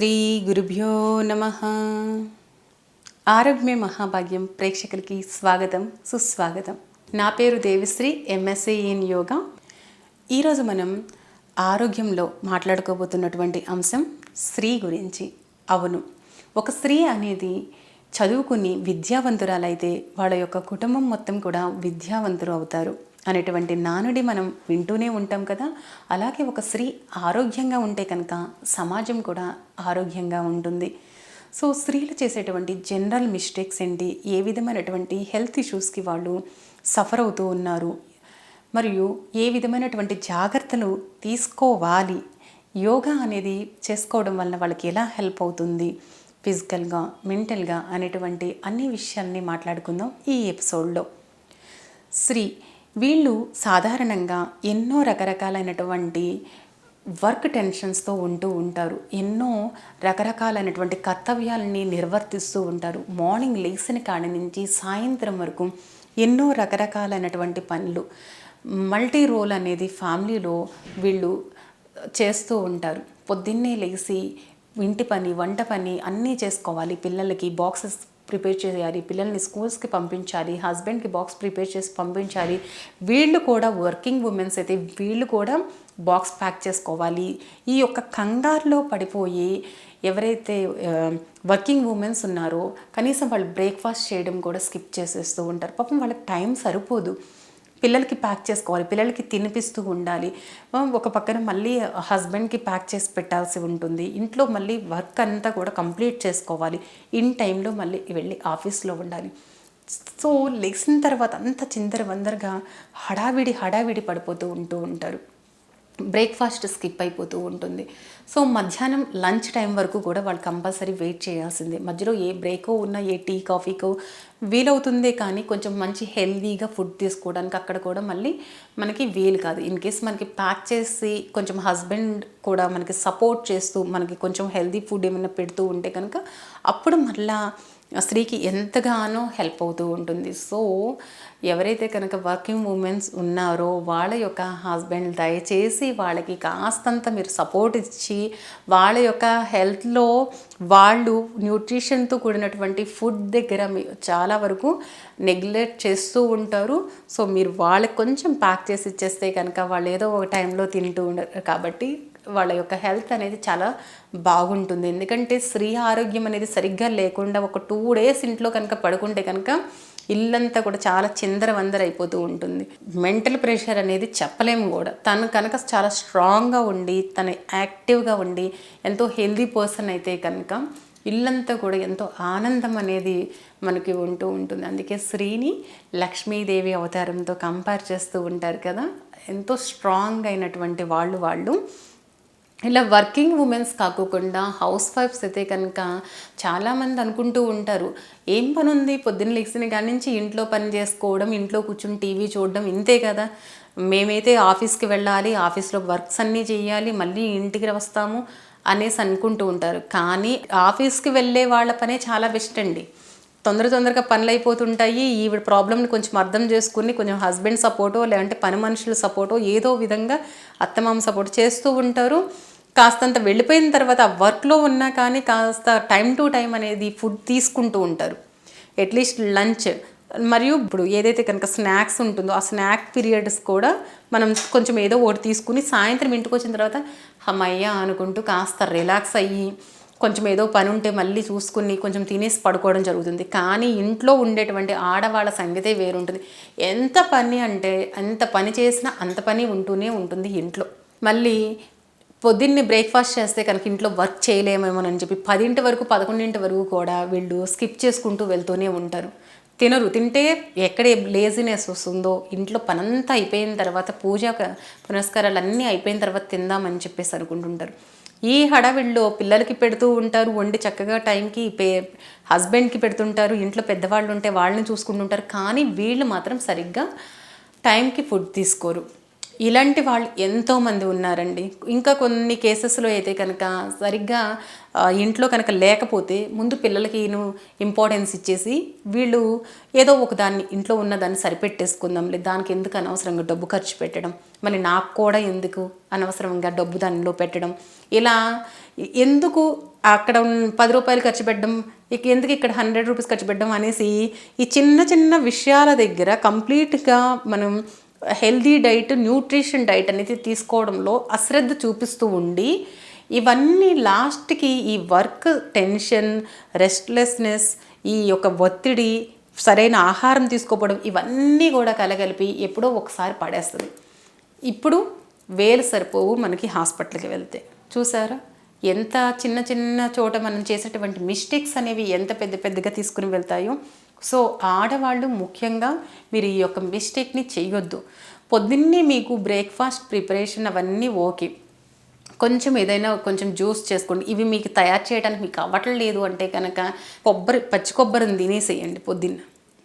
శ్రీ గురుభ్యో నమ. ఆరోగ్యమే మహాభాగ్యం ప్రేక్షకులకి స్వాగతం సుస్వాగతం. నా పేరు దేవిశ్రీ ఎంఎస్సీ ఇన్ యోగా. ఈరోజు మనం ఆరోగ్యంలో మాట్లాడుకోబోతున్నటువంటి అంశం స్త్రీ గురించి. అవును ఒక స్త్రీ అనేది చదువుకుని విద్యావంతురాలైతే వాళ్ళ యొక్క కుటుంబం మొత్తం కూడా విద్యావంతులు అవుతారు. అనేటువంటి నానుడి మనం వింటూనే ఉంటాం కదా. అలాగే ఒక స్త్రీ ఆరోగ్యంగా ఉంటే కనుక సమాజం కూడా ఆరోగ్యంగా ఉంటుంది. సో స్త్రీలు చేసేటువంటి జనరల్ మిస్టేక్స్ ఏంటి? ఏ విధమైనటువంటి హెల్త్ ఇష్యూస్కి వాళ్ళు సఫర్ అవుతూ ఉన్నారు? మరియు ఏ విధమైనటువంటి జాగ్రత్తలు తీసుకోవాలి? యోగా అనేది చేసుకోవడం వలన వాళ్ళకి ఎలా హెల్ప్ అవుతుంది? ఫిజికల్గా మెంటల్గా అనేటువంటి అన్ని విషయాల్ని మాట్లాడుకుందాం ఈ ఎపిసోడ్లో. స్త్రీ వీళ్ళు సాధారణంగా ఎన్నో రకరకాలైనటువంటి వర్క్ టెన్షన్స్తో ఉంటూ ఉంటారు. ఎన్నో రకరకాలైనటువంటి కర్తవ్యాలని నిర్వర్తిస్తూ ఉంటారు. మార్నింగ్ లేచిన కాడి నుంచి సాయంత్రం వరకు ఎన్నో రకరకాలైనటువంటి పనులు మల్టీ రోల్ అనేది ఫ్యామిలీలో వీళ్ళు చేస్తూ ఉంటారు. పొద్దున్నే లేచి ఇంటి పని వంట పని అన్నీ చేసుకోవాలి. పిల్లలకి బాక్సెస్ ప్రిపేర్ చేయాలి పిల్లల్ని స్కూల్స్కి పంపించాలి హస్బెండ్కి బాక్స్ ప్రిపేర్ చేసి పంపించాలి. వీళ్ళు కూడా వర్కింగ్ ఉమెన్స్ అయితే వీళ్ళు కూడా బాక్స్ ప్యాక్ చేసుకోవాలి. ఈ యొక్క కంగారులో పడిపోయి ఎవరైతే వర్కింగ్ ఉమెన్స్ ఉన్నారో కనీసం వాళ్ళు బ్రేక్ఫాస్ట్ చేయడం కూడా స్కిప్ చేసేస్తూ ఉంటారు. పాపం వాళ్ళకి టైం సరిపోదు. పిల్లలకి ప్యాక్ చేసుకోవాలి పిల్లలకి తినిపిస్తూ ఉండాలి. ఒక పక్కన మళ్ళీ హస్బెండ్కి ప్యాక్ చేసి పెట్టాల్సి ఉంటుంది. ఇంట్లో మళ్ళీ వర్క్ అంతా కూడా కంప్లీట్ చేసుకోవాలి. ఇన్ టైంలో మళ్ళీ వెళ్ళి ఆఫీస్లో ఉండాలి. సో లెగిసిన తర్వాత అంత చిందర వందరగా హడావిడి హడావిడి పడిపోతూ ఉంటూ ఉంటారు. బ్రేక్ఫాస్ట్ స్కిప్ అయిపోతూ ఉంటుంది. సో మధ్యాహ్నం లంచ్ టైం వరకు కూడా వాళ్ళు కంపల్సరీ వెయిట్ చేయాల్సిందే. మధ్యలో ఏ బ్రేకో ఉన్నా ఏ టీ కాఫీకో వీలవుతుందే కానీ కొంచెం మంచి హెల్దీగా ఫుడ్ తీసుకోవడానికి అక్కడ కూడా మళ్ళీ మనకి వీలు కాదు. ఇన్ కేస్ మనకి ప్యాక్ చేసి కొంచెం హస్బెండ్ కూడా మనకి సపోర్ట్ చేస్తూ మనకి కొంచెం హెల్దీ ఫుడ్ ఏమైనా పెడుతూ ఉంటే కనుక అప్పుడు మళ్ళా స్త్రీకి ఎంతగానో హెల్ప్ అవుతూ ఉంటుంది. సో ఎవరైతే కనుక వర్కింగ్ ఉమెన్స్ ఉన్నారో వాళ్ళ యొక్క హస్బెండ్ దయచేసి వాళ్ళకి కాస్తంత మీరు సపోర్ట్ ఇచ్చి వాళ్ళ యొక్క హెల్త్లో వాళ్ళు న్యూట్రిషన్తో కూడినటువంటి ఫుడ్ దగ్గర చాలా వరకు నెగ్లెక్ట్ చేస్తూ ఉంటారు. సో మీరు వాళ్ళకి కొంచెం ప్యాక్ చేసి ఇచ్చేస్తే కనుక వాళ్ళు ఏదో ఒక టైంలో తింటూ ఉండరు కాబట్టి వాళ్ళ యొక్క హెల్త్ అనేది చాలా బాగుంటుంది. ఎందుకంటే స్త్రీ ఆరోగ్యం అనేది సరిగ్గా లేకుండా ఒక టూ డేస్ ఇంట్లో కనుక పడుకుంటే కనుక ఇల్లంతా కూడా చాలా చిందరవందర అయిపోతూ ఉంటుంది. మెంటల్ ప్రెషర్ అనేది చెప్పలేము కూడా. తను కనుక చాలా స్ట్రాంగ్గా ఉండి తను యాక్టివ్గా ఉండి ఎంతో హెల్దీ పర్సన్ అయితే కనుక ఇల్లంతా కూడా ఎంతో ఆనందం అనేది మనకి ఉంటూ ఉంటుంది. అందుకే శ్రీని లక్ష్మీదేవి అవతారంతో కంపేర్ చేస్తూ ఉంటారు కదా. ఎంతో స్ట్రాంగ్ అయినటువంటి వాళ్ళు వాళ్ళు. ఇలా వర్కింగ్ ఉమెన్స్ కాకోకుండా హౌస్ వైఫ్స్ అయితే కనుక చాలామంది అనుకుంటూ ఉంటారు ఏం పని ఉంది పొద్దున్న లేచిన కాడి నుంచి ఇంట్లో పని చేసుకోవడం ఇంట్లో కూర్చుని టీవీ చూడడం ఇంతే కదా. మేమైతే ఆఫీస్కి వెళ్ళాలి ఆఫీస్లో వర్క్స్ అన్నీ చేయాలి మళ్ళీ ఇంటికి వస్తాము అనేసి అనుకుంటూ ఉంటారు. కానీ ఆఫీస్కి వెళ్ళే వాళ్ళ పనే చాలా బెస్ట్ అండి. తొందర తొందరగా పనులు అయిపోతుంటాయి ఈవిడ ప్రాబ్లమ్ని కొంచెం అర్థం చేసుకుని కొంచెం హస్బెండ్ సపోర్టో లేదంటే పని మనుషుల సపోర్టో ఏదో విధంగా అత్తమామ సపోర్ట్ చేస్తూ ఉంటారు. కాస్తంత వెళ్ళిపోయిన తర్వాత వర్క్లో ఉన్నా కానీ కాస్త టైం టు టైం అనేది ఫుడ్ తీసుకుంటూ ఉంటారు. At least lunch. మరియు ఇప్పుడు ఏదైతే కనుక స్నాక్స్ ఉంటుందో ఆ స్నాక్ పీరియడ్స్ కూడా మనం కొంచెం ఏదో ఒకటి తీసుకుని సాయంత్రం ఇంటికి వచ్చిన తర్వాత హమయ్య అనుకుంటూ కాస్త రిలాక్స్ అయ్యి కొంచెం ఏదో పని ఉంటే మళ్ళీ చూసుకుని కొంచెం తినేసి పడుకోవడం జరుగుతుంది. కానీ ఇంట్లో ఉండేటువంటి ఆడవాళ్ళ సంగతే వేరుంటుంది. ఎంత పని అంటే ఎంత పని చేసినా అంత పని ఉంటూనే ఉంటుంది ఇంట్లో. మళ్ళీ పొద్దున్నే బ్రేక్ఫాస్ట్ చేస్తే కనుక ఇంట్లో వర్క్ చేయలేమేమోనని చెప్పి పదింటి వరకు పదకొండింటి వరకు కూడా వీళ్ళు స్కిప్ చేసుకుంటూ వెళ్తూనే ఉంటారు. తినరు. తింటే ఎక్కడ లేజినెస్ వస్తుందో ఇంట్లో పనంతా అయిపోయిన తర్వాత పూజ పునస్కారాలు అన్నీ అయిపోయిన తర్వాత తిందామని చెప్పేసి అనుకుంటుంటారు. ఈ హడావిడిలో పిల్లలకి పెడుతూ ఉంటారు. వండి చక్కగా టైంకి పే హస్బెండ్కి పెడుతుంటారు. ఇంట్లో పెద్దవాళ్ళు ఉంటే వాళ్ళని చూసుకుంటుంటారు. కానీ వీళ్ళు మాత్రం సరిగ్గా టైంకి ఫుడ్ తీసుకోరు. ఇలాంటి వాళ్ళు ఎంతోమంది ఉన్నారండి. ఇంకా కొన్ని కేసెస్లో అయితే కనుక సరిగ్గా ఇంట్లో కనుక లేకపోతే ముందు పిల్లలకి ఇంపార్టెన్స్ ఇచ్చేసి వీళ్ళు ఏదో ఒక దాన్ని ఇంట్లో ఉన్న దాన్ని లేదు దానికి ఎందుకు అనవసరంగా డబ్బు ఖర్చు పెట్టడం మరి నాకు కూడా ఎందుకు అనవసరంగా డబ్బు దానిలో పెట్టడం ఇలా ఎందుకు అక్కడ పది రూపాయలు ఖర్చు పెట్టడం ఇక ఎందుకు ఇక్కడ హండ్రెడ్ రూపీస్ ఖర్చు పెట్టడం అనేసి ఈ చిన్న చిన్న విషయాల దగ్గర కంప్లీట్గా మనం హెల్దీ డైట్ న్యూట్రిషన్ డైట్ అనేది తీసుకోవడంలో అశ్రద్ధ చూపిస్తూ ఉండి ఇవన్నీ లాస్ట్కి ఈ వర్క్ టెన్షన్ రెస్ట్లెస్నెస్ ఈ యొక్క ఒత్తిడి సరైన ఆహారం తీసుకోవడం ఇవన్నీ కూడా కలగలిపి ఎప్పుడో ఒకసారి పడేస్తుంది. ఇప్పుడు వేలు సరిపోవు మనకి హాస్పిటల్కి వెళ్తే. చూసారా? ఎంత చిన్న చిన్న చోట మనం చేసేటువంటి మిస్టేక్స్ అనేవి ఎంత పెద్ద పెద్దగా తీసుకుని వెళ్తాయో సో ఆడవాళ్ళు ముఖ్యంగా మీరు ఈ యొక్క మిస్టేక్ని చేయొద్దు పొద్దున్నే మీకు బ్రేక్ఫాస్ట్ ప్రిపరేషన్ అవన్నీ ఓకే. కొంచెం ఏదైనా కొంచెం జ్యూస్ చేసుకోండి. ఇవి మీకు తయారు చేయడానికి మీకు అవ్వట్లేదు అంటే కనుక కొబ్బరి పచ్చి కొబ్బరిని తినేసేయండి పొద్దున్న.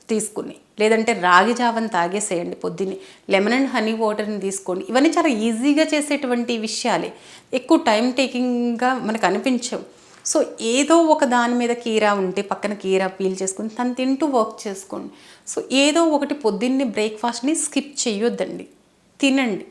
తీసుకుని. లేదంటే రాగి జావని తాగేసేయండి పొద్దున్నే. లెమన్ అండ్ హనీ వాటర్ని తీసుకోండి. ఇవన్నీ చాలా ఈజీగా చేసేటువంటి విషయాలే. ఎక్కువ టైం టేకింగ్గా మనకు అనిపించవు. సో ఏదో ఒక దాని మీద కీరా ఉంటే పక్కన కీరా పీల్ చేసుకుని తను తింటూ వర్క్ చేసుకోండి. సో ఏదో ఒకటి పొద్దున్నే బ్రేక్ఫాస్ట్ని స్కిప్ చేయొద్దండి. తినండి.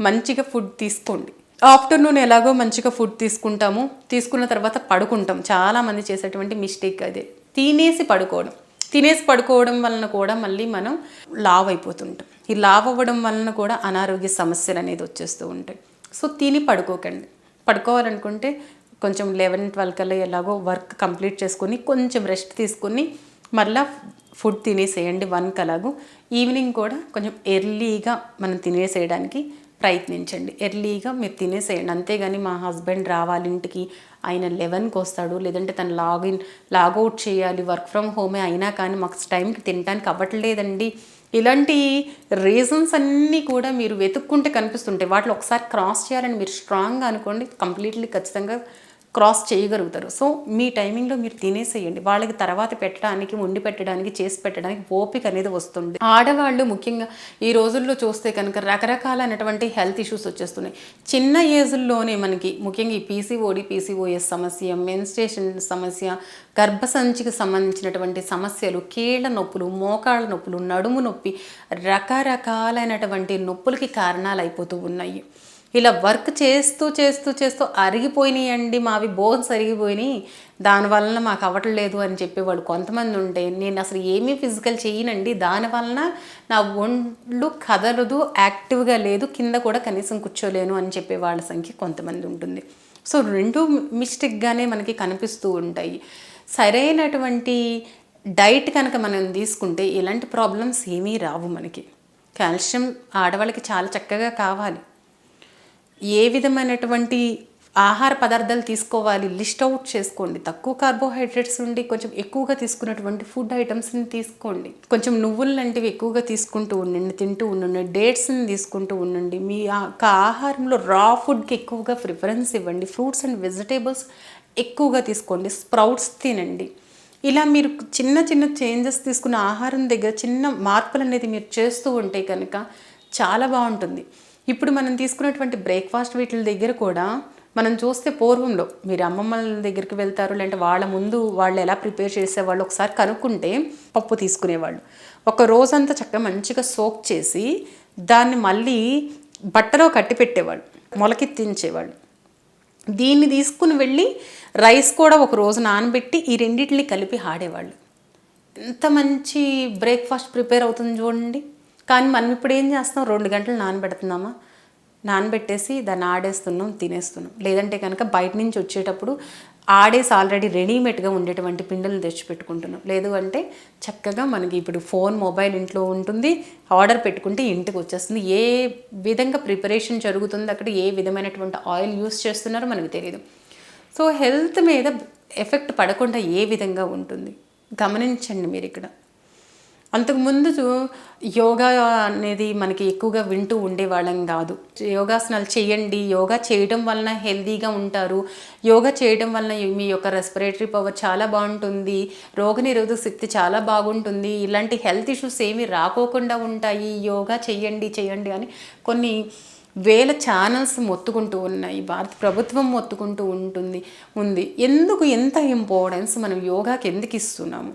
మంచిగా ఫుడ్ తీసుకోండి. ఆఫ్టర్నూన్ ఎలాగో మంచిగా ఫుడ్ తీసుకుంటాము. తీసుకున్న తర్వాత పడుకుంటాం. చాలామంది చేసేటువంటి మిస్టేక్ అదే. తినేసి పడుకోవడం. తినేసి పడుకోవడం వలన కూడా మళ్ళీ మనం లావ్ అయిపోతుంటాం. ఈ లావ్ అవ్వడం వలన కూడా అనారోగ్య సమస్యలు అనేది వచ్చేస్తూ ఉంటాయి. సో తిని పడుకోకండి. పడుకోవాలనుకుంటే కొంచెం లెవెన్ ట్వెల్వ్ కల్లా ఎలాగో వర్క్ కంప్లీట్ చేసుకొని కొంచెం రెస్ట్ తీసుకొని మళ్ళీ ఫుడ్ తినేసేయండి వన్కి కలాగు. ఈవినింగ్ కూడా కొంచెం ఎర్లీగా మనం తినేసేయడానికి ప్రయత్నించండి. ఎర్లీగా మీరు తినేసేయండి. అంతేగాని మా హస్బెండ్ రావాలి ఇంటికి ఆయన లెవెన్కి వస్తాడు లేదంటే తను లాగిన్ లాగౌట్ చేయాలి వర్క్ ఫ్రమ్ హోమే అయినా కానీ మాకు టైంకి తినడానికి అవ్వట్లేదండి. ఇలాంటి రీజన్స్ అన్నీ కూడా మీరు వెతుక్కుంటే కనిపిస్తుంటాయి. వాటిలో ఒకసారి క్రాస్ చేయాలని మీరు స్ట్రాంగ్గా అనుకోండి కంప్లీట్లీ ఖచ్చితంగా క్రాస్ చేయగలుగుతారు. సో మీ టైమింగ్లో మీరు తినేసేయండి. వాళ్ళకి తర్వాత పెట్టడానికి వండి పెట్టడానికి చేసి పెట్టడానికి ఓపిక అనేది వస్తుంది. ఆడవాళ్ళు ముఖ్యంగా ఈ రోజుల్లో చూస్తే కనుక రకరకాలైనటువంటి హెల్త్ ఇష్యూస్ వచ్చేస్తున్నాయి. చిన్న ఏజ్లోనే మనకి ముఖ్యంగా ఈ పీసీఓడి పీసీఓఎస్ సమస్య మెన్స్టేషన్ సమస్య గర్భసంచికి సంబంధించినటువంటి సమస్యలు కీళ్ళ నొప్పులు మోకాళ్ళ నొప్పులు నడుము నొప్పి రకరకాలైనటువంటి నొప్పులకి కారణాలు అయిపోతూ ఉన్నాయి. ఇలా వర్క్ చేస్తూ చేస్తూ చేస్తూ అరిగిపోయినాయండి మావి బోన్స్ అరిగిపోయినాయి దానివలన మాకు అవ్వట్లేదు అని చెప్పేవాళ్ళు కొంతమంది ఉంటే నేను అసలు ఏమీ ఫిజికల్ చేయనండి. దానివలన నా ఒండ్లు కదలదు యాక్టివ్గా లేదు కింద కూడా కనీసం కూర్చోలేను అని చెప్పే వాళ్ళ సంఖ్య కొంతమంది ఉంటుంది. సో రెండు మిస్టేక్గానే మనకి కనిపిస్తూ ఉంటాయి. సరైనటువంటి డైట్ కనుక మనం తీసుకుంటే ఇలాంటి ప్రాబ్లమ్స్ ఏమీ రావు మనకి. కాల్షియం ఆడవాళ్ళకి చాలా చక్కగా కావాలి. ఏ విధమైనటువంటి ఆహార పదార్థాలు తీసుకోవాలి? లిస్ట్ అవుట్ చేసుకోండి. తక్కువ కార్బోహైడ్రేట్స్ ఉండి కొంచెం ఎక్కువగా తీసుకున్నటువంటి ఫుడ్ ఐటమ్స్ని తీసుకోండి. కొంచెం నువ్వులు లాంటివి ఎక్కువగా తీసుకుంటూ ఉండండి తింటూ ఉండండి డేట్స్ని తీసుకుంటూ ఉండండి. మీ ఆహారంలో రా ఫుడ్కి ఎక్కువగా ప్రిఫరెన్స్ ఇవ్వండి. ఫ్రూట్స్ అండ్ వెజిటేబుల్స్ ఎక్కువగా తీసుకోండి. స్ప్రౌట్స్ తినండి. ఇలా మీరు చిన్న చిన్న చేంజెస్ తీసుకున్న ఆహారం దగ్గర చిన్న మార్పులు అనేది మీరు చేస్తూ ఉంటే కనుక చాలా బాగుంటుంది. ఇప్పుడు మనం తీసుకున్నటువంటి బ్రేక్ఫాస్ట్ వీటి దగ్గర కూడా మనం చూస్తే పూర్వంలో మీరు అమ్మమ్మల దగ్గరికి వెళ్తారు లేదంటే వాళ్ళ ముందు వాళ్ళు ఎలా ప్రిపేర్ చేసేవాళ్ళు ఒకసారి కనుక్కుంటే పప్పు తీసుకునేవాళ్ళు. ఒక రోజంతా చక్కగా మంచిగా సోక్ చేసి దాన్ని మళ్ళీ బట్టలో కట్టి పెట్టేవాళ్ళు మొలకెత్తించేవాళ్ళు దీన్ని తీసుకుని వెళ్ళి రైస్ కూడా ఒక రోజు నానబెట్టి ఈ రెండింటిని కలిపి ఆడేవాళ్ళు. ఎంత మంచి బ్రేక్ఫాస్ట్ ప్రిపేర్ అవుతుంది చూడండి. కానీ మనం ఇప్పుడు ఏం చేస్తాం రెండు గంటలు నానబెడుతున్నామా? నానబెట్టేసి దాన్ని ఆడేస్తున్నాం తినేస్తున్నాం. లేదంటే కనుక బయట నుంచి వచ్చేటప్పుడు ఆడేసి ఆల్రెడీ రెడీమేడ్గా ఉండేటువంటి పిండిలను తెచ్చిపెట్టుకుంటున్నాం. లేదు అంటే చక్కగా మనకి ఇప్పుడు ఫోన్ మొబైల్ ఇంట్లో ఉంటుంది. ఆర్డర్ పెట్టుకుంటే ఇంటికి వచ్చేస్తుంది. ఏ విధంగా ప్రిపరేషన్ జరుగుతుంది? అక్కడ ఏ విధమైనటువంటి ఆయిల్ యూస్ చేస్తున్నారో మనకు తెలియదు సో హెల్త్ మీద ఎఫెక్ట్ పడకుండా ఏ విధంగా ఉంటుంది? గమనించండి మీరు ఇక్కడ. అంతకుముందు యోగా అనేది మనకి ఎక్కువగా వింటూ ఉండేవాళ్ళం కాదు. యోగాసనాలు చేయండి యోగా చేయడం వలన హెల్తీగా ఉంటారు. యోగా చేయడం వలన మీ యొక్క రెస్పిరేటరీ పవర్ చాలా బాగుంటుంది. రోగనిరోధక శక్తి చాలా బాగుంటుంది. ఇలాంటి హెల్త్ ఇష్యూస్ ఏమీ రాకోకుండా ఉంటాయి. యోగా చేయండి చేయండి అని కొన్ని వేల ఛానల్స్ మొత్తుకుంటూ ఉన్నాయి. భారత ప్రభుత్వం మొత్తుకుంటూ ఉంటుంది. ఉంది. ఎందుకు ఎంత ఇంపార్టెన్స్ మనం యోగాకి ఎందుకు ఇస్తున్నాము?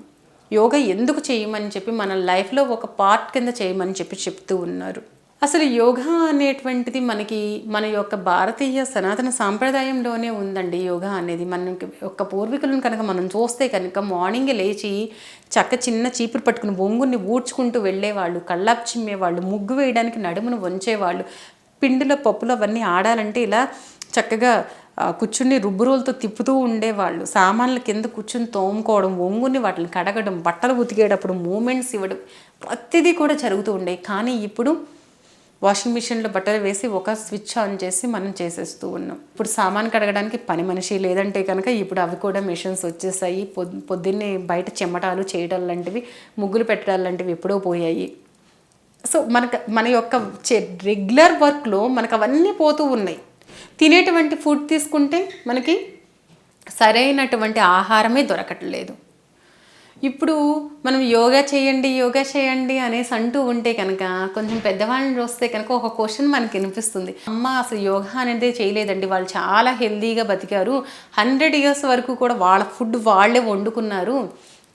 యోగా ఎందుకు చేయమని చెప్పి మన లైఫ్లో ఒక పార్ట్ కింద చేయమని చెప్పి చెప్తూ ఉన్నారు. అసలు యోగా అనేటువంటిది మనకి మన యొక్క భారతీయ సనాతన సాంప్రదాయంలోనే ఉందండి. యోగా అనేది మన యొక్క పూర్వీకులను కనుక మనం చూస్తే కనుక మార్నింగ్ లేచి చక్క చిన్న చీపురు పట్టుకుని బొంగుని ఊడ్చుకుంటూ వెళ్ళేవాళ్ళు కళ్ళాపు చిమ్మేవాళ్ళు ముగ్గు వేయడానికి నడుమును వంచేవాళ్ళు పిండిలో పప్పులు అవన్నీ ఆడాలంటే ఇలా చక్కగా కూర్చుని రుబ్బురోలతో తిప్పుతూ ఉండేవాళ్ళు. సామాన్ల కింద కూర్చుని తోముకోవడం ఒంగుని వాటిని కడగడం బట్టలు ఉతికేటప్పుడు మూమెంట్స్ ఇవ్వడం ప్రతిదీ కూడా జరుగుతూ ఉండేవి కానీ ఇప్పుడు వాషింగ్ మిషన్లో బట్టలు వేసి ఒక స్విచ్ ఆన్ చేసి మనం చేసేస్తూ ఉన్నాం. ఇప్పుడు సామాన్ కడగడానికి పని మనిషి లేదంటే కనుక ఇప్పుడు అవి కూడా మిషన్స్ వచ్చేసాయి. పొద్ పొద్దున్నే బయట చెమటాలు చేయడం లాంటివి ముగ్గులు పెట్టడం లాంటివి ఎప్పుడో పోయాయి. సో మనకు మన యొక్క రెగ్యులర్ వర్క్లో మనకు అవన్నీ పోతూ ఉన్నాయి. తినేటువంటి ఫుడ్ తీసుకుంటే మనకి సరైనటువంటి ఆహారమే దొరకట్లేదు. ఇప్పుడు మనం యోగా చేయండి యోగా చేయండి అనేసి అంటూ ఉంటే కనుక కొంచెం పెద్దవాళ్ళని చూస్తే కనుక ఒక క్వశ్చన్ మనకి వినిపిస్తుంది. అమ్మ అసలు యోగా అనేది చేయలేదండి. వాళ్ళు చాలా హెల్తీగా బతికారు. హండ్రెడ్ ఇయర్స్ వరకు కూడా వాళ్ళ ఫుడ్ వాళ్ళే వండుకున్నారు.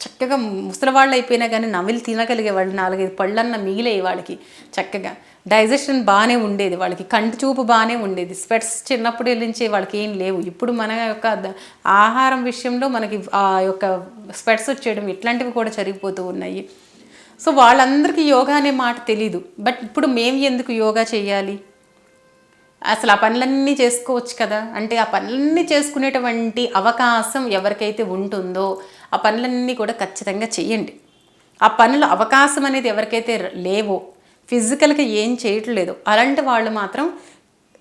చక్కగా ముసలి వాళ్ళు అయిపోయినా కానీ నమిలి తినగలిగే వాళ్ళు నాలుగైదు పళ్ళన్న మిగిలే వాళ్ళకి చక్కగా. డైజెషన్ బాగానే ఉండేది వాళ్ళకి కంటి చూపు బాగానే ఉండేది. స్వెట్స్ చిన్నప్పుడు నుంచి వాళ్ళకి ఏం లేవు. ఇప్పుడు మన యొక్క ఆహారం విషయంలో మనకి ఆ యొక్క స్వెట్స్ వచ్చేయడం ఇట్లాంటివి కూడా జరిగిపోతూ ఉన్నాయి. సో వాళ్ళందరికీ యోగా అనే మాట తెలీదు. బట్ ఇప్పుడు మేము ఎందుకు యోగా చేయాలి? అసలు ఆ పనులన్నీ చేసుకోవచ్చు కదా. అంటే ఆ పనులన్నీ చేసుకునేటువంటి అవకాశం ఎవరికైతే ఉంటుందో ఆ పనులన్నీ కూడా ఖచ్చితంగా చేయండి ఆ పనుల అవకాశం అనేది ఎవరికైతే లేవో ఫిజికల్గా ఏం చేయట్లేదు అలాంటి వాళ్ళు మాత్రం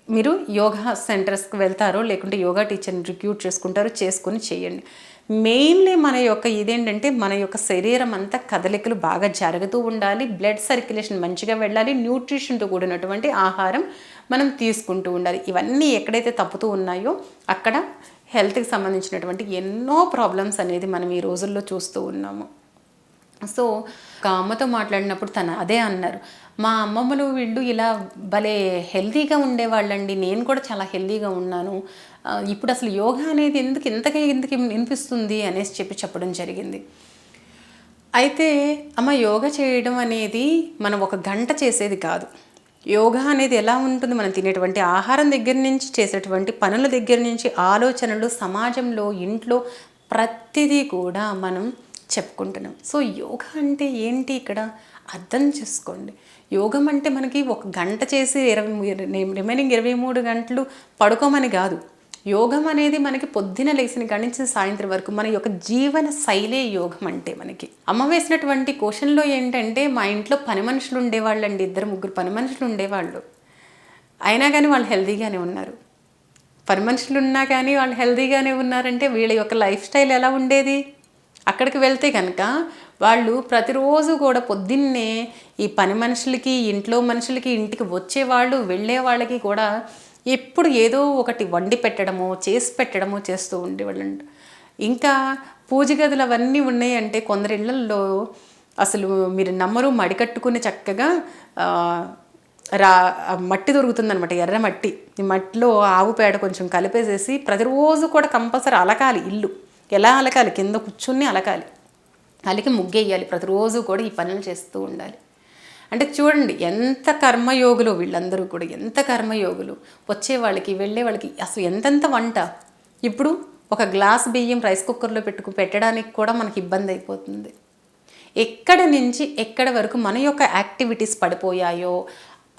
మీరు యోగా సెంటర్స్కి వెళ్తారో లేకుంటే యోగా టీచర్ని రిక్రూట్ చేసుకుంటారో చేసుకొని చేయండి మెయిన్లీ మన యొక్క ఇదేంటంటే మన యొక్క శరీరం అంతా కదలికలు బాగా జరుగుతూ ఉండాలి. బ్లడ్ సర్క్యులేషన్ మంచిగా వెళ్ళాలి. న్యూట్రిషన్తో కూడినటువంటి ఆహారం మనం తీసుకుంటూ ఉండాలి. ఇవన్నీ ఎక్కడైతే తప్పుతూ ఉన్నాయో అక్కడ హెల్త్కి సంబంధించినటువంటి ఎన్నో ప్రాబ్లమ్స్ అనేది మనం ఈ రోజుల్లో చూస్తూ ఉన్నాము. సో ఒక అమ్మతో మాట్లాడినప్పుడు తను అదే అన్నారు. మా అమ్మమ్మలు వీళ్ళు ఇలా భలే హెల్తీగా ఉండేవాళ్ళండి. నేను కూడా చాలా హెల్తీగా ఉన్నాను. ఇప్పుడు అసలు యోగా అనేది ఎందుకు ఇంతకే ఎందుకు వినిపిస్తుంది? అనేసి చెప్పి చెప్పడం జరిగింది. అయితే అమ్మ యోగా చేయడం అనేది మనం ఒక గంట చేసేది కాదు. యోగా అనేది ఎలా ఉంటుంది? మనం తినేటువంటి ఆహారం దగ్గర నుంచి చేసేటువంటి పనుల దగ్గర నుంచి ఆలోచనలు సమాజంలో ఇంట్లో ప్రతిదీ కూడా మనం చెప్పుకుంటున్నాం. సో యోగా అంటే ఏంటి ఇక్కడ? అర్థం చేసుకోండి. యోగం అంటే మనకి ఒక గంట చేసి ఇరవై రిమైనింగ్ ఇరవై మూడు గంటలు పడుకోమని కాదు. యోగం అనేది మనకి పొద్దున లేచిన కాడి నుంచి సాయంత్రం వరకు మన యొక్క జీవన శైలే యోగం అంటే మనకి. అమ్మ వేసినటువంటి క్వశ్చన్లో ఏంటంటే మా ఇంట్లో పని మనుషులు ఉండేవాళ్ళండి ఇద్దరు ముగ్గురు పని మనుషులు ఉండేవాళ్ళు. అయినా కానీ వాళ్ళు హెల్తీగానే ఉన్నారు. పని మనుషులు ఉన్నా కానీ వాళ్ళు హెల్తీగానే ఉన్నారంటే వీళ్ళ యొక్క లైఫ్ స్టైల్ ఎలా ఉండేది? అక్కడికి వెళ్తే కనుక వాళ్ళు ప్రతిరోజు కూడా పొద్దున్నే ఈ పని మనుషులకి ఇంట్లో మనుషులకి ఇంటికి వచ్చేవాళ్ళు వెళ్ళే వాళ్ళకి కూడా ఎప్పుడు ఏదో ఒకటి వండి పెట్టడమో చేసి పెట్టడమో చేస్తూ ఉండేవాళ్ళంట ఇంకా పూజ గదులు అవన్నీ ఉన్నాయంటే కొందరి ఇళ్ళల్లో అసలు మీరు నమ్మరు మడికట్టుకుని చక్కగా రా మట్టి దొరుకుతుందనమాట ఎర్ర మట్టి. ఈ మట్టిలో ఆవు పేడ కొంచెం కలిపేసేసి ప్రతిరోజు కూడా కంపల్సరీ అలకాలి ఇల్లు. ఎలా అలకాలి? కింద కూర్చుని అలకాలి. అలికి ముగ్గేయాలి. ప్రతిరోజు కూడా ఈ పనులు చేస్తూ ఉండాలి. అంటే చూడండి ఎంత కర్మయోగులు వీళ్ళందరూ కూడా ఎంత కర్మయోగులు. వచ్చే వాళ్ళకి వెళ్ళే వాళ్ళకి అసలు ఎంతెంత వంట? ఇప్పుడు ఒక గ్లాస్ బియ్యం రైస్ కుక్కర్లో పెట్టుకు పెట్టడానికి కూడా మనకి ఇబ్బంది అయిపోతుంది. ఎక్కడ నుంచి ఎక్కడ వరకు మన యొక్క యాక్టివిటీస్ పడిపోయాయో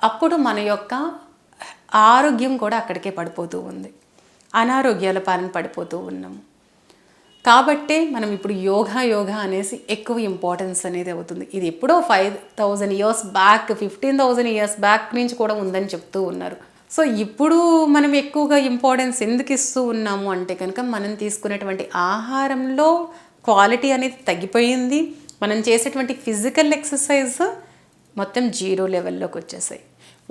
అప్పుడు మన యొక్క ఆరోగ్యం కూడా అక్కడికే పడిపోతూ ఉంది. అనారోగ్యాల పాలన పడిపోతూ ఉన్నాము. కాబట్టే మనం ఇప్పుడు యోగా యోగా అనేసి ఎక్కువ ఇంపార్టెన్స్ అనేది అవుతుంది. ఇది ఎప్పుడో five thousand years back fifteen thousand years back నుంచి కూడా ఉందని చెప్తూ ఉన్నారు. సో ఇప్పుడు మనం ఎక్కువగా ఇంపార్టెన్స్ ఎందుకు ఇస్తూ ఉన్నాము అంటే కనుక మనం తీసుకునేటువంటి ఆహారంలో క్వాలిటీ అనేది తగ్గిపోయింది. మనం చేసేటువంటి ఫిజికల్ ఎక్సర్సైజ్ మొత్తం జీరో లెవెల్లోకి వచ్చేసాయి.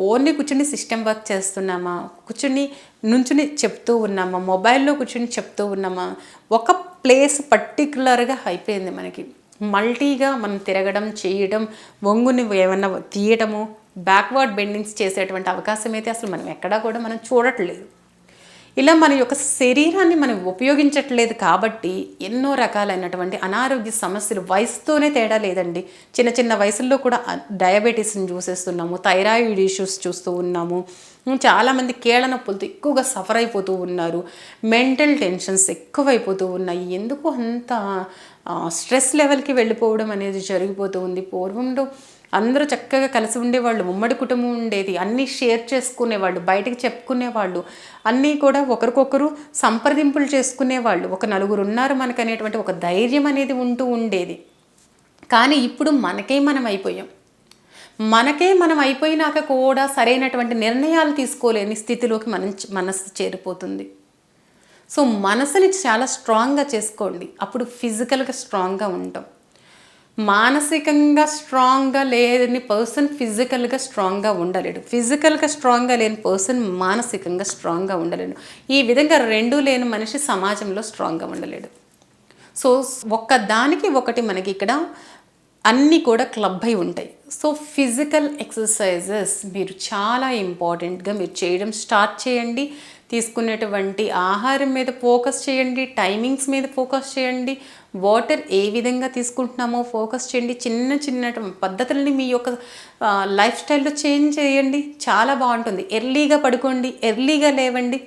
ఓన్లీ కూర్చుని సిస్టమ్ వర్క్ చేస్తున్నామా? కూర్చుని నుంచుని చెప్తూ ఉన్నామా? మొబైల్లో కూర్చుని చెప్తూ ఉన్నామా? ఒక ప్లేస్ పర్టికులర్గా అయిపోయింది మనకి. మల్టీగా మనం తిరగడం చేయడం వంగుని ఏమన్నా తీయటము బ్యాక్వర్డ్ బెండింగ్స్ చేసేటువంటి అవకాశం అయితే అసలు మనం ఎక్కడా కూడా మనం చూడట్లేదు. ఇలా మన యొక్క శరీరాన్ని మనం ఉపయోగించట్లేదు కాబట్టి ఎన్నో రకాలైనటువంటి అనారోగ్య సమస్యలు వయసుతోనే తేడా లేదండి. చిన్న చిన్న వయసుల్లో కూడా డయాబెటీస్ని చూసేస్తున్నాము థైరాయిడ్ ఇష్యూస్ చూస్తూ ఉన్నాము చాలామంది కీళ్ళ నొప్పులతో ఎక్కువగా సఫర్ అయిపోతూ ఉన్నారు. మెంటల్ టెన్షన్స్ ఎక్కువైపోతూ ఉన్నాయి. ఎందుకు అంత స్ట్రెస్ లెవెల్కి వెళ్ళిపోవడం అనేది జరిగిపోతూ ఉంది. పూర్వంలో అందరూ చక్కగా కలిసి ఉండేవాళ్ళు ఉమ్మడి కుటుంబం ఉండేది. అన్నీ షేర్ చేసుకునేవాళ్ళు బయటకు చెప్పుకునేవాళ్ళు. అన్నీ కూడా ఒకరికొకరు సంప్రదింపులు చేసుకునేవాళ్ళు. ఒక నలుగురు ఉన్నారు మనకనేటువంటి ఒక ధైర్యం అనేది ఉంటూ ఉండేది. కానీ ఇప్పుడు మనకే మనం అయిపోయాం మనకే మనం అయిపోయినాక కూడా సరైనటువంటి నిర్ణయాలు తీసుకోలేని స్థితిలోకి మనం మనసు చేరిపోతుంది. సో మనసుని చాలా స్ట్రాంగ్గా చేసుకోండి. అప్పుడు ఫిజికల్గా స్ట్రాంగ్గా ఉంటాం. మానసికంగా స్ట్రాంగ్గా లేని పర్సన్ ఫిజికల్గా స్ట్రాంగ్గా ఉండలేడు. ఫిజికల్గా స్ట్రాంగ్గా లేని పర్సన్ మానసికంగా స్ట్రాంగ్గా ఉండలేడు. ఈ విధంగా రెండు లేని మనిషి సమాజంలో స్ట్రాంగ్గా ఉండలేడు. సో ఒక్కదానికి ఒకటి మనకి ఇక్కడ అన్నీ కూడా క్లబ్ అయి ఉంటాయి. సో ఫిజికల్ ఎక్సర్సైజెస్ మీరు చాలా ఇంపార్టెంట్గా మీరు చేయడం స్టార్ట్ చేయండి. తీసుకునేటువంటి ఆహారం మీద ఫోకస్ చేయండి. టైమింగ్స్ మీద ఫోకస్ చేయండి. వాటర్ ఏ విధంగా తీసుకుంటున్నామో ఫోకస్ చేయండి. చిన్న చిన్న పద్ధతులని మీ యొక్క లైఫ్ స్టైల్లో చేంజ్ చేయండి. చాలా బాగుంటుంది. ఎర్లీగా పడుకోండి. ఎర్లీగా లేవండి.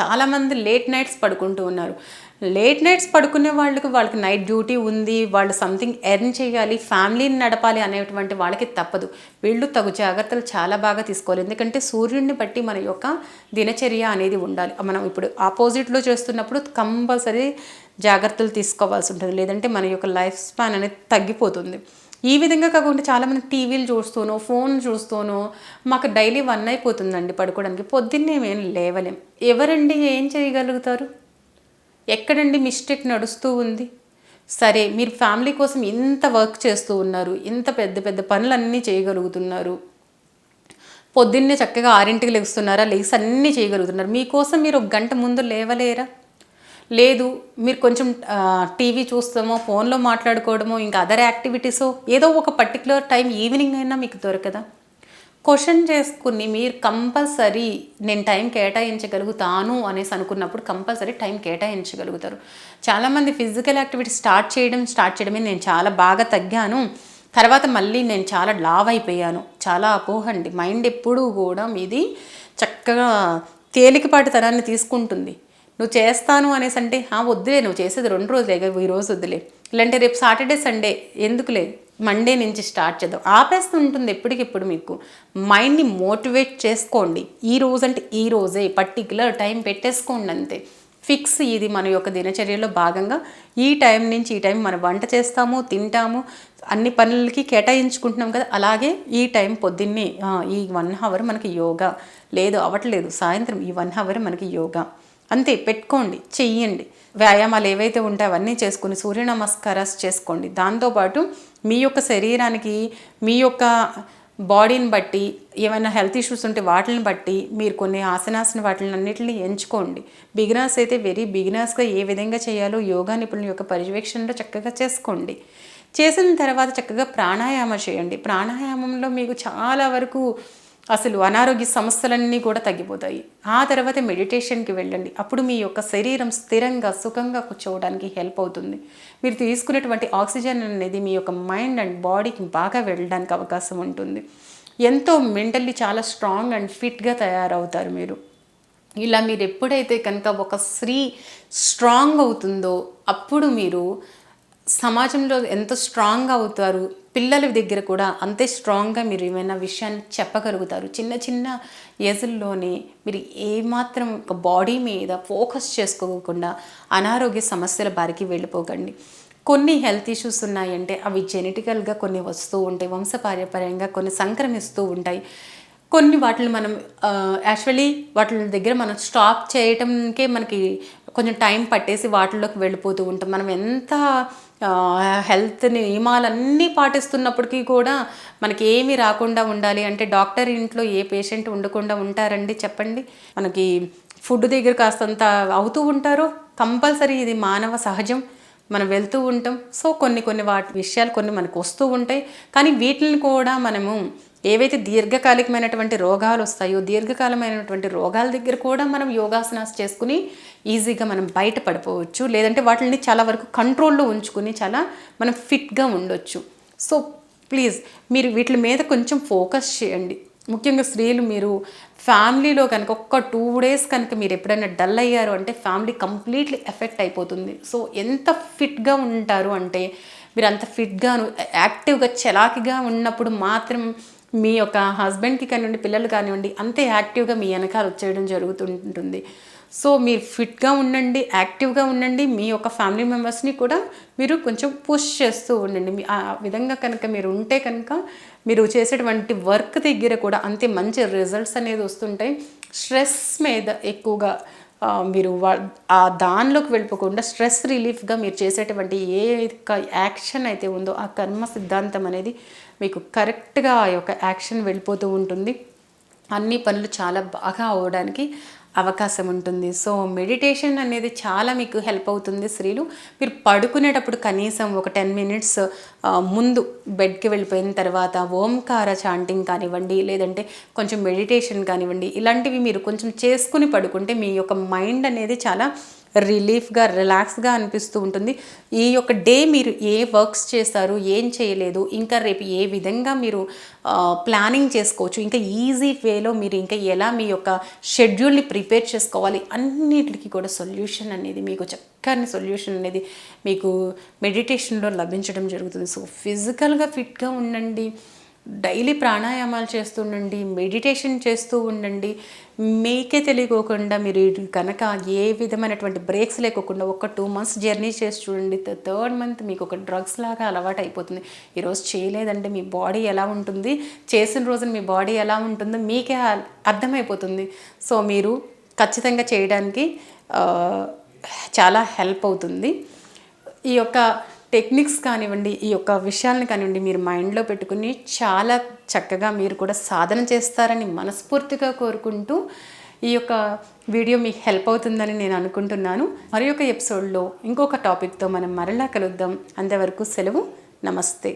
చాలామంది లేట్ నైట్స్ పడుకుంటూ ఉన్నారు. లేట్ నైట్స్ పడుకునే వాళ్ళకి వాళ్ళకి నైట్ డ్యూటీ ఉంది వాళ్ళు సంథింగ్ ఎర్న్ చేయాలి ఫ్యామిలీని నడపాలి అనేటువంటి వాళ్ళకి తప్పదు. వీళ్ళు తగు జాగ్రత్తలు చాలా బాగా తీసుకోవాలి. ఎందుకంటే సూర్యుడిని బట్టి మన యొక్క దినచర్య అనేది ఉండాలి. మనం ఇప్పుడు ఆపోజిట్లో చేస్తున్నప్పుడు కంపల్సరీ జాగ్రత్తలు తీసుకోవాల్సి ఉంటుంది. లేదంటే మన యొక్క లైఫ్ స్పాన్ అనేది తగ్గిపోతుంది. ఈ విధంగా కాకుండా చాలామంది టీవీలు చూస్తూనో ఫోన్ చూస్తూనో మాకు డైలీ వన్ అయిపోతుందండి పడుకోవడానికి. పొద్దున్నే మేము లేవలేం. ఎవరండి ఏం చేయగలుగుతారు? ఎక్కడండి మిస్టేక్ నడుస్తూ ఉంది? సరే మీరు ఫ్యామిలీ కోసం ఇంత వర్క్ చేస్తూ ఉన్నారు ఇంత పెద్ద పెద్ద పనులన్నీ చేయగలుగుతున్నారు. పొద్దున్నే చక్కగా ఆరింటికి లెగుస్తున్నారా లేచి అన్నీ చేయగలుగుతున్నారు. మీకోసం మీరు ఒక గంట ముందు లేవలేరా? లేదు మీరు కొంచెం టీవీ చూస్తామో ఫోన్లో మాట్లాడుకోవడమో ఇంకా అదర్ యాక్టివిటీసో ఏదో ఒక పర్టికులర్ టైం ఈవినింగ్ అయినా మీకు దొరకదా? క్వశ్చన్ చేసుకుని మీరు కంపల్సరీ నేను టైం కేటాయించగలుగుతాను అనేసి అనుకున్నప్పుడు కంపల్సరీ టైం కేటాయించగలుగుతారు. చాలామంది ఫిజికల్ యాక్టివిటీ స్టార్ట్ చేయడం స్టార్ట్ చేయడమే నేను చాలా బాగా తగ్గాను. తర్వాత మళ్ళీ నేను చాలా లావ్ అయిపోయాను. చాలా అపోహండి. మైండ్ ఎప్పుడూ కూడా మీది చక్కగా తేలికపాటి తరాన్ని తీసుకుంటుంది. నువ్వు చేస్తాను అనేసి అంటే వద్దులే నువ్వు చేసేది రెండు రోజులే ఈ రోజు వద్దులే. ఇలాంటి రేపు సాటర్డే సండే ఎందుకులే? మండే నుంచి స్టార్ట్ చేద్దాం. ఆపేస్తుంటుంది ఎప్పటికెప్పుడు మీకు. మైండ్ని మోటివేట్ చేసుకోండి. ఈ రోజు అంటే ఈ రోజే పర్టికులర్ టైం పెట్టేసుకోండి అంతే. ఫిక్స్ ఇది మన యొక్క దినచర్యలో భాగంగా. ఈ టైం నుంచి ఈ టైం మనం వంట చేస్తాము తింటాము అన్ని పనులకి కేటాయించుకుంటున్నాం కదా. అలాగే ఈ టైం పొద్దున్నే ఈ వన్ అవర్ మనకి యోగా. లేదు అవ్వట్లేదు. సాయంత్రం ఈ వన్ అవర్ మనకి యోగా. అంతే పెట్టుకోండి చెయ్యండి. వ్యాయామాలు ఏవైతే ఉంటాయో అవన్నీ చేసుకుని సూర్య నమస్కారాలు చేసుకోండి. దాంతోపాటు మీ యొక్క శరీరానికి మీ యొక్క బాడీని బట్టి ఏమైనా హెల్త్ ఇష్యూస్ ఉంటే వాటిని బట్టి మీరు కొన్ని ఆసనాసన వాటిని అన్నింటిని ఎంచుకోండి. బిగినర్స్ అయితే వెరీ బిగినర్స్గా ఏ విధంగా చేయాలో యోగా నిపుణుల యొక్క పర్యవేక్షణలో చక్కగా చేసుకోండి. చేసిన తర్వాత చక్కగా ప్రాణాయామ చేయండి. ప్రాణాయామంలో మీకు చాలా వరకు అసలు అనారోగ్య సమస్యలన్నీ కూడా తగ్గిపోతాయి. ఆ తర్వాత మెడిటేషన్కి వెళ్ళండి. అప్పుడు మీ యొక్క శరీరం స్థిరంగా సుఖంగా కూర్చోవడానికి హెల్ప్ అవుతుంది. మీరు తీసుకునేటువంటి ఆక్సిజన్ అనేది మీ యొక్క మైండ్ అండ్ బాడీకి బాగా వెళ్ళడానికి అవకాశం ఉంటుంది. ఎంతో మెంటల్లీ చాలా స్ట్రాంగ్ అండ్ ఫిట్గా తయారవుతారు మీరు. ఇలా మీరు ఎప్పుడైతే కనుక ఒక స్త్రీ స్ట్రాంగ్ అవుతుందో అప్పుడు మీరు సమాజంలో ఎంత స్ట్రాంగ్ అవుతారు పిల్లల దగ్గర కూడా అంతే స్ట్రాంగ్గా మీరు ఏమైనా విషయాన్ని చెప్పగలుగుతారు. చిన్న చిన్న ఏజ్ల్లోనే మీరు ఏమాత్రం ఒక బాడీ మీద ఫోకస్ చేసుకోకుండా అనారోగ్య సమస్యల బారికి వెళ్ళిపోకండి. కొన్ని హెల్త్ ఇష్యూస్ ఉన్నాయంటే అవి జెనెటికల్గా కొన్ని వస్తూ ఉంటాయి వంశపార్యపర్యంగా కొన్ని సంక్రమిస్తూ ఉంటాయి. కొన్ని వాటిని మనం యాక్చువల్లీ వాటి దగ్గర మనం స్టాప్ చేయటంకే మనకి కొంచెం టైం పట్టేసి వాటిలోకి వెళ్ళిపోతూ ఉంటాం. మనం ఎంత హెల్త్ నియమాలన్నీ పాటిస్తున్నప్పటికీ కూడా మనకి ఏమీ రాకుండా ఉండాలి. అంటే డాక్టర్ ఇంట్లో ఏ పేషెంట్ ఉండకుండా ఉంటారండి చెప్పండి? మనకి ఫుడ్ దగ్గర కాస్తంత అవుతూ ఉంటారో. కంపల్సరీ ఇది మానవ సహజం. మనం వెళ్తూ ఉంటాం. సో కొన్ని కొన్ని వాటి విషయాలు కొన్ని మనకు వస్తూ ఉంటాయి. కానీ వీటిని కూడా మనము ఏవైతే దీర్ఘకాలికమైనటువంటి రోగాలు వస్తాయో దీర్ఘకాలమైనటువంటి రోగాల దగ్గర కూడా మనం యోగాసనాస్ చేసుకుని ఈజీగా మనం బయటపడిపోవచ్చు. లేదంటే వాటిని చాలా వరకు కంట్రోల్లో ఉంచుకుని చాలా మనం ఫిట్గా ఉండొచ్చు. సో ప్లీజ్ మీరు వీటి మీద కొంచెం ఫోకస్ చేయండి. ముఖ్యంగా స్త్రీలు మీరు ఫ్యామిలీలో కనుక ఒక్క టూ డేస్ కనుక మీరు ఎప్పుడైనా డల్ అయ్యారు అంటే ఫ్యామిలీ కంప్లీట్లీ ఎఫెక్ట్ అయిపోతుంది. సో ఎంత ఫిట్గా ఉంటారు అంటే మీరు అంత ఫిట్గాను యాక్టివ్గా చలాకిగా ఉన్నప్పుడు మాత్రం మీ యొక్క హస్బెండ్కి కానివ్వండి పిల్లలు కానివ్వండి అంతే యాక్టివ్గా మీ వెనకాల వచ్చేయడం జరుగుతుంటుంది. సో మీరు ఫిట్గా ఉండండి యాక్టివ్గా ఉండండి మీ యొక్క ఫ్యామిలీ మెంబర్స్ని కూడా మీరు కొంచెం పుష్ చేస్తూ ఉండండి. మీ ఆ విధంగా కనుక మీరు ఉంటే కనుక మీరు చేసేటువంటి వర్క్ దగ్గర కూడా అంతే మంచి రిజల్ట్స్ అనేది వస్తుంటాయి. స్ట్రెస్ మీద ఎక్కువగా మీరు ఆ దానిలోకి వెళ్ళిపోకుండా స్ట్రెస్ రిలీఫ్గా మీరు చేసేటువంటి ఏ యాక్షన్ అయితే ఉందో ఆ కర్మ సిద్ధాంతం అనేది మీకు కరెక్ట్గా ఆ యొక్క యాక్షన్ వెళ్ళిపోతూ ఉంటుంది. అన్ని పనులు చాలా బాగా అవడానికి అవకాశం ఉంటుంది. సో మెడిటేషన్ అనేది చాలా మీకు హెల్ప్ అవుతుంది స్త్రీలు. మీరు పడుకునేటప్పుడు కనీసం ఒక టెన్ మినిట్స్ ముందు బెడ్కి వెళ్ళిపోయిన తర్వాత ఓంకార చాంటింగ్ కానివ్వండి లేదంటే కొంచెం మెడిటేషన్ కానివ్వండి ఇలాంటివి మీరు కొంచెం చేసుకుని పడుకుంటే మీ యొక్క మైండ్ అనేది చాలా రిలీఫ్గా రిలాక్స్గా అనిపిస్తూ ఉంటుంది. ఈ యొక్క డే మీరు ఏ వర్క్స్ చేస్తారు ఏం చేయలేదు ఇంకా రేపు ఏ విధంగా మీరు ప్లానింగ్ చేసుకోవచ్చు ఇంకా ఈజీ వేలో మీరు ఇంకా ఎలా మీ యొక్క షెడ్యూల్ని ప్రిపేర్ చేసుకోవాలి అన్నిటికీ కూడా సొల్యూషన్ అనేది మీకు చక్కని సొల్యూషన్ అనేది మీకు మెడిటేషన్లో లభించడం జరుగుతుంది. సో ఫిజికల్గా ఫిట్గా ఉండండి. డైలీ ప్రాణాయామాలు చేస్తుండండి మెడిటేషన్ చేస్తూ ఉండండి. మీకే తెలియకోకుండా మీరు కనుక ఏ విధమైనటువంటి బ్రేక్స్ లేకోకుండా ఒక టూ మంత్స్ జర్నీ చేసి చూడండి. థర్డ్ మంత్ మీకు ఒక డ్రగ్స్ లాగా అలవాటు అయిపోతుంది. ఈరోజు చేయలేదంటే మీ బాడీ ఎలా ఉంటుంది? చేసిన రోజున మీ బాడీ ఎలా ఉంటుందో మీకే అర్థమైపోతుంది. సో మీరు ఖచ్చితంగా చేయడానికి చాలా హెల్ప్ అవుతుంది. ఈ యొక్క టెక్నిక్స్ కానివ్వండి ఈ యొక్క విషయాలను కానివ్వండి మీరు మైండ్లో పెట్టుకుని చాలా చక్కగా మీరు కూడా సాధన చేస్తారని మనస్ఫూర్తిగా కోరుకుంటూ ఈ యొక్క వీడియో మీకు హెల్ప్ అవుతుందని నేను అనుకుంటున్నాను. మరి ఒక ఎపిసోడ్లో ఇంకొక టాపిక్తో మనం మరలా కలుద్దాం. అంతవరకు సెలవు. నమస్తే.